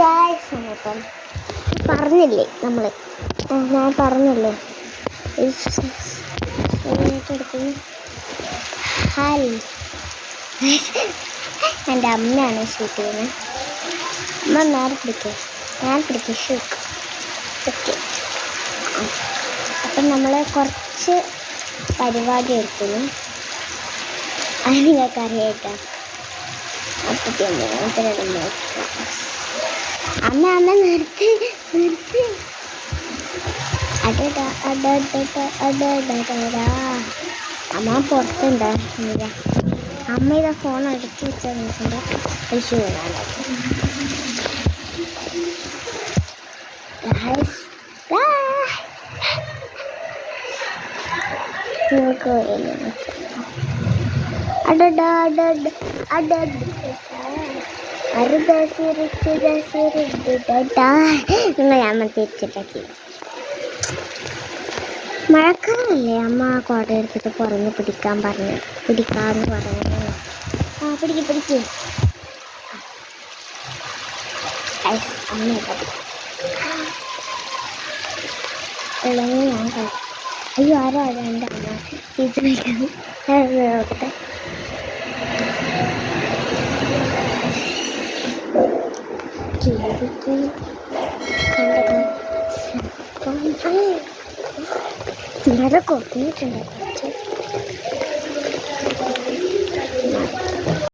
Guys അപ്പം പറഞ്ഞില്ലേ നമ്മൾ ഞാൻ പറഞ്ഞില്ലേ. എടുക്കുന്നു എന്റെ അമ്മയാണ് ഷൂട്ട് ചെയ്യുന്നത്. അമ്മ നേരെ പിടിക്കുക ഞാൻ പിടിക്കുക ഷൂട്ട് ഓക്കെ. അപ്പം നമ്മൾ കുറച്ച് പരിപാടി എടുക്കുന്നു. അത് നിങ്ങൾക്ക് അപ്പം അങ്ങനത്തെ നോക്കുക അമ്മ അമ്മ നിർത്തി നിർത്തി. അടടാ അടടട അടടടടാ അമ്മ പുറത്തുണ്ടായിരുന്നില്ല അമ്മ ഇതാ ഫോൺ അടുത്ത് വെച്ചാൽ നിൽക്കുമ്പോൾ ഒരു ഷൂ നിങ്ങൾക്ക് അടടാ അടട അടട. അമ്മ തിരിച്ചിട്ടാക്കി മഴക്കാലല്ലേ അമ്മ കുട എടുത്തിട്ട് പുറന്ന് പിടിക്കാൻ പറഞ്ഞു. പിടിക്കാന്ന് പറഞ്ഞു. ആ പിടിക്ക് പിടിക്ക്. അമ്മ അയ്യോ ആരാ എന്റെ അമ്മ. 이렇게 먹을게 그런데 난 그럼 향이 나를 거 보여준다고